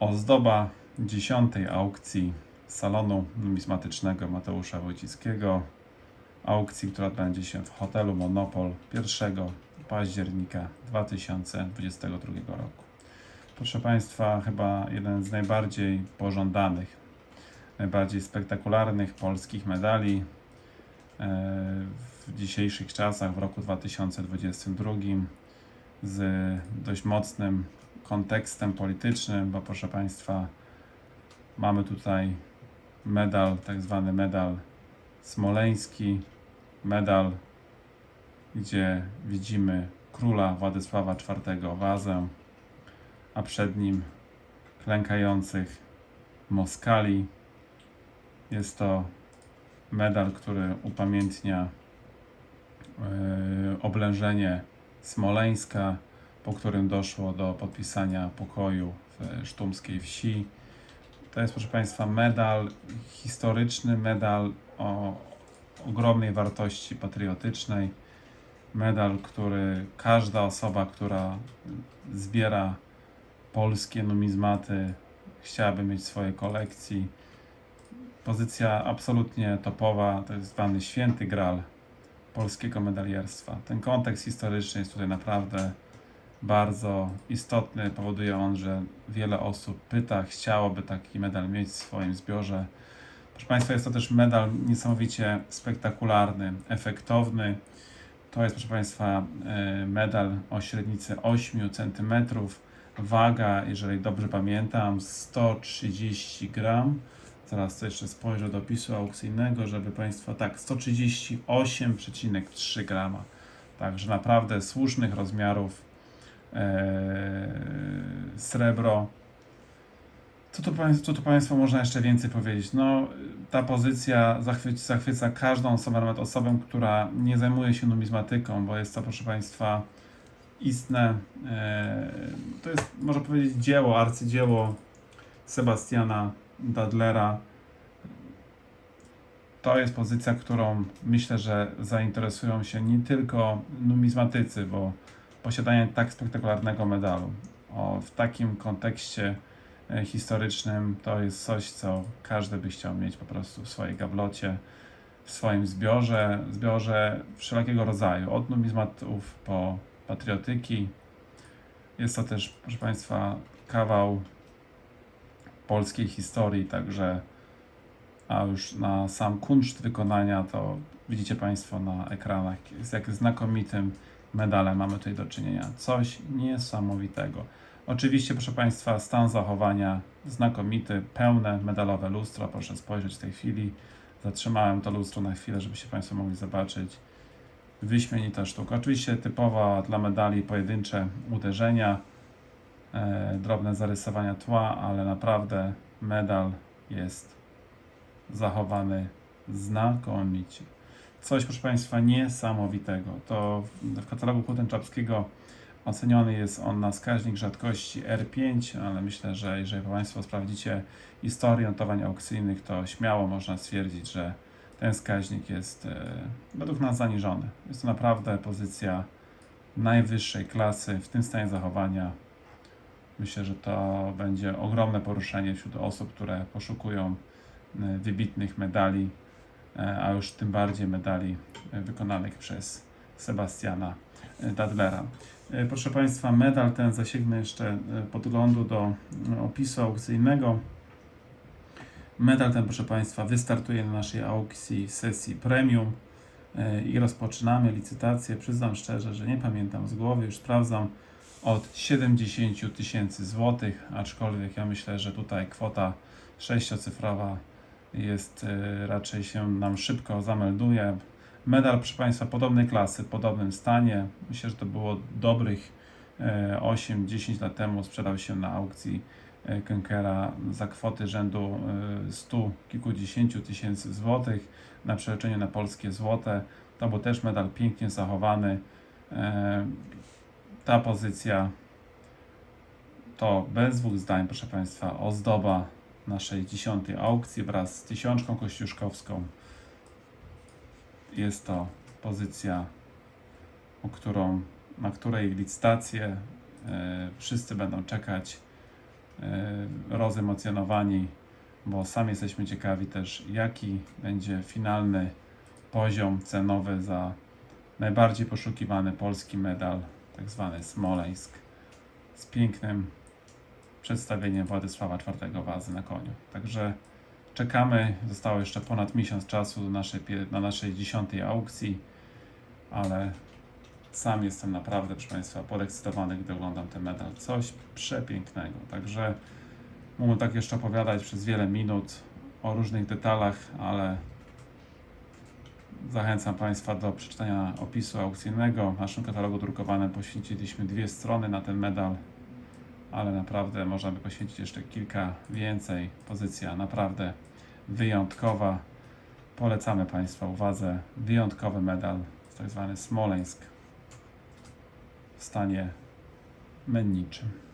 Ozdoba dziesiątej aukcji salonu numizmatycznego Mateusza Wojcickiego. Aukcji, która odbędzie się w hotelu Monopol 1 października 2022 roku. Proszę Państwa, chyba jeden z najbardziej pożądanych, najbardziej spektakularnych polskich medali e, w dzisiejszych czasach, w roku 2022, z dość mocnym kontekstem politycznym, bo proszę Państwa, mamy tutaj medal, tak zwany medal smoleński, medal, gdzie widzimy króla Władysława IV Wazę, a przed nim klękających Moskali. Jest to medal, który upamiętnia e, oblężenie Smoleńska, po którym doszło do podpisania pokoju w sztumskiej wsi. To jest, proszę Państwa, medal historyczny, medal o ogromnej wartości patriotycznej. Medal, który każda osoba, która zbiera polskie numizmaty, chciałaby mieć w swojej kolekcji. Pozycja absolutnie topowa, to jest zwany święty gral polskiego medalierstwa. Ten kontekst historyczny jest tutaj naprawdę bardzo istotny. Powoduje on, że wiele osób pyta, chciałoby taki medal mieć w swoim zbiorze. Proszę Państwa, jest to też medal niesamowicie spektakularny, efektowny. To jest, proszę Państwa, e, medal o średnicy 8 cm. Waga, jeżeli dobrze pamiętam, 130 gram. Zaraz to jeszcze spojrzę do opisu aukcyjnego, żeby Państwa tak, 138,3 grama. Także naprawdę słusznych rozmiarów srebro. Co tu, co tu Państwu można jeszcze więcej powiedzieć? No, ta pozycja zachwyci, zachwyca każdą osobę, nawet osobę, która nie zajmuje się numizmatyką, bo jest to, proszę Państwa, istne, e, to jest, można powiedzieć, dzieło, arcydzieło Sebastiana Dadlera. To jest pozycja, którą myślę, że zainteresują się nie tylko numizmatycy, bo posiadanie tak spektakularnego medalu o, w takim kontekście e, historycznym to jest coś, co każdy by chciał mieć po prostu w swojej gablocie, w swoim zbiorze, zbiorze wszelkiego rodzaju, od numizmatów po patriotyki. Jest to też, proszę Państwa, kawał polskiej historii, także a już na sam kunszt wykonania to widzicie Państwo na ekranach, z jak znakomitym medalem mamy tutaj do czynienia. Coś niesamowitego. Oczywiście, proszę Państwa, stan zachowania znakomity, pełne medalowe lustro. Proszę spojrzeć w tej chwili. Zatrzymałem to lustro na chwilę, żebyście Państwo mogli zobaczyć. Wyśmienita sztuka. Oczywiście typowa dla medali pojedyncze uderzenia, e, drobne zarysowania tła, ale naprawdę medal jest zachowany znakomicie. Coś, proszę Państwa, niesamowitego. To w, katalogu Kutęczapskiego oceniony jest on na wskaźnik rzadkości R5, ale myślę, że jeżeli Państwo sprawdzicie historię notowań aukcyjnych, to śmiało można stwierdzić, że ten wskaźnik jest e, według nas zaniżony. Jest to naprawdę pozycja najwyższej klasy w tym stanie zachowania. Myślę, że to będzie ogromne poruszenie wśród osób, które poszukują e, wybitnych medali, a już tym bardziej medali e, wykonanych przez Sebastiana e, Dadlera. E, Proszę Państwa, medal ten zasięgnę jeszcze e, podglądu do e, opisu aukcyjnego. Medal ten, proszę Państwa, wystartuje na naszej aukcji sesji premium e, i rozpoczynamy licytację. Przyznam szczerze, że nie pamiętam z głowy, już sprawdzam od 70 tysięcy złotych, aczkolwiek ja myślę, że tutaj kwota sześciocyfrowa jest e, raczej się nam szybko zamelduje. Medal, proszę Państwa, podobnej klasy, podobnym stanie. Myślę, że to było dobrych e, 8-10 lat temu sprzedał się na aukcji e, Kenkera za kwoty rzędu e, 100 kilkudziesięciu tysięcy złotych na przeliczeniu na polskie złote. To był też medal pięknie zachowany. E, Ta pozycja to bez dwóch zdań, proszę Państwa, ozdoba naszej dziesiątej aukcji wraz z tysiączką kościuszkowską. Jest to pozycja, o którą, na której licytację e, wszyscy będą czekać e, rozemocjonowani, bo sami jesteśmy ciekawi też, jaki będzie finalny poziom cenowy za najbardziej poszukiwany polski medal, tak zwany Smoleńsk, z pięknym przedstawieniem Władysława IV Wazy na koniu. Także czekamy, zostało jeszcze ponad miesiąc czasu do naszej, na naszej dziesiątej aukcji, ale sam jestem naprawdę, proszę Państwa, podekscytowany, gdy oglądam ten medal. Coś przepięknego. Także mógłbym tak jeszcze opowiadać przez wiele minut o różnych detalach, ale zachęcam Państwa do przeczytania opisu aukcyjnego. W naszym katalogu drukowanym poświęciliśmy dwie strony na ten medal, ale naprawdę można by poświęcić jeszcze kilka więcej. Pozycja naprawdę wyjątkowa. Polecamy Państwa uwadze. Wyjątkowy medal, tak zwany Smoleńsk w stanie menniczym.